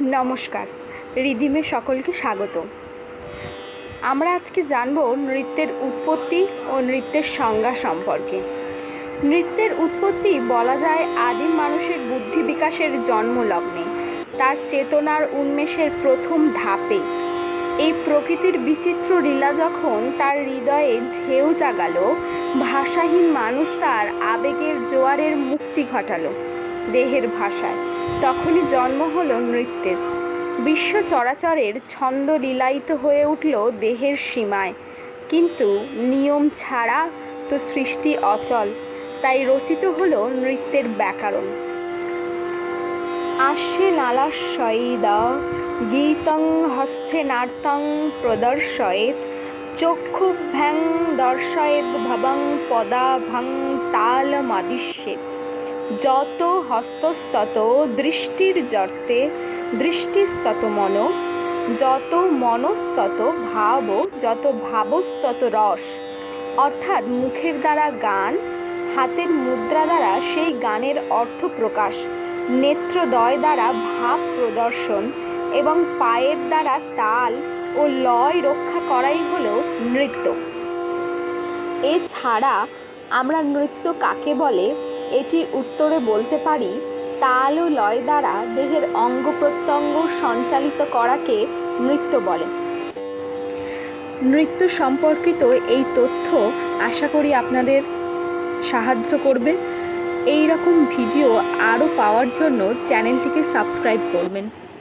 নমস্কার, রিধিমে সকলকে স্বাগত আমরা আজকে জানব নৃত্যের উৎপত্তি ও নৃত্যের সংজ্ঞা সম্পর্কে। নৃত্যের উৎপত্তি বলা যায় আদিম মানুষের বুদ্ধি বিকাশের জন্মলগ্নে, তার চেতনার উন্মেষের প্রথম ধাপে। এই প্রকৃতির বিচিত্র লীলা যখন তার হৃদয়ে ঢেউ জাগালো, ভাষাহীন মানুষ তার আবেগের জোয়ারের মুক্তি ঘটালো, দেহের ভাষায়। তখনই জন্ম হলো নৃত্যের। বিশ্ব চরাচরের ছন্দ লীলায়িত হয়ে উঠল দেহের সীমায়। কিন্তু নিয়ম ছাড়া তো সৃষ্টি অচল, তাই রচিত হলো নৃত্যের ব্যাকরণ। আস্যে নালাশয়িদা গীতং হস্তে নার্তং প্রদর্শয়েত, চক্ষুভ্যাং দর্শয়েত ভবং পদাভং তালমাদিশ্যেত। যত হস্তস্তত দৃষ্টির জর্তে, দৃষ্টিস্তত মন, যত মনস্তত ভাব, যত ভাবস্তত রস। অর্থাৎ মুখের দ্বারা গান, হাতের মুদ্রা দ্বারা সেই গানের অর্থ প্রকাশ নেত্রদয় দ্বারা ভাব প্রদর্শন এবং পায়ের দ্বারা তাল ও লয় রক্ষা করাই হলো নৃত্য। এছাড়া আমরা নৃত্য কাকে বলে? এটির উত্তরে বলতে পারি, তাল ও লয় দ্বারা দেহের অঙ্গ প্রত্যঙ্গ সঞ্চালিত করাকে নৃত্য বলে। নৃত্য সম্পর্কিত এই তথ্য আশা করি আপনাদের সাহায্য করবে। এই রকম ভিডিও আরও পাওয়ার জন্য চ্যানেলটিকে সাবস্ক্রাইব করবেন।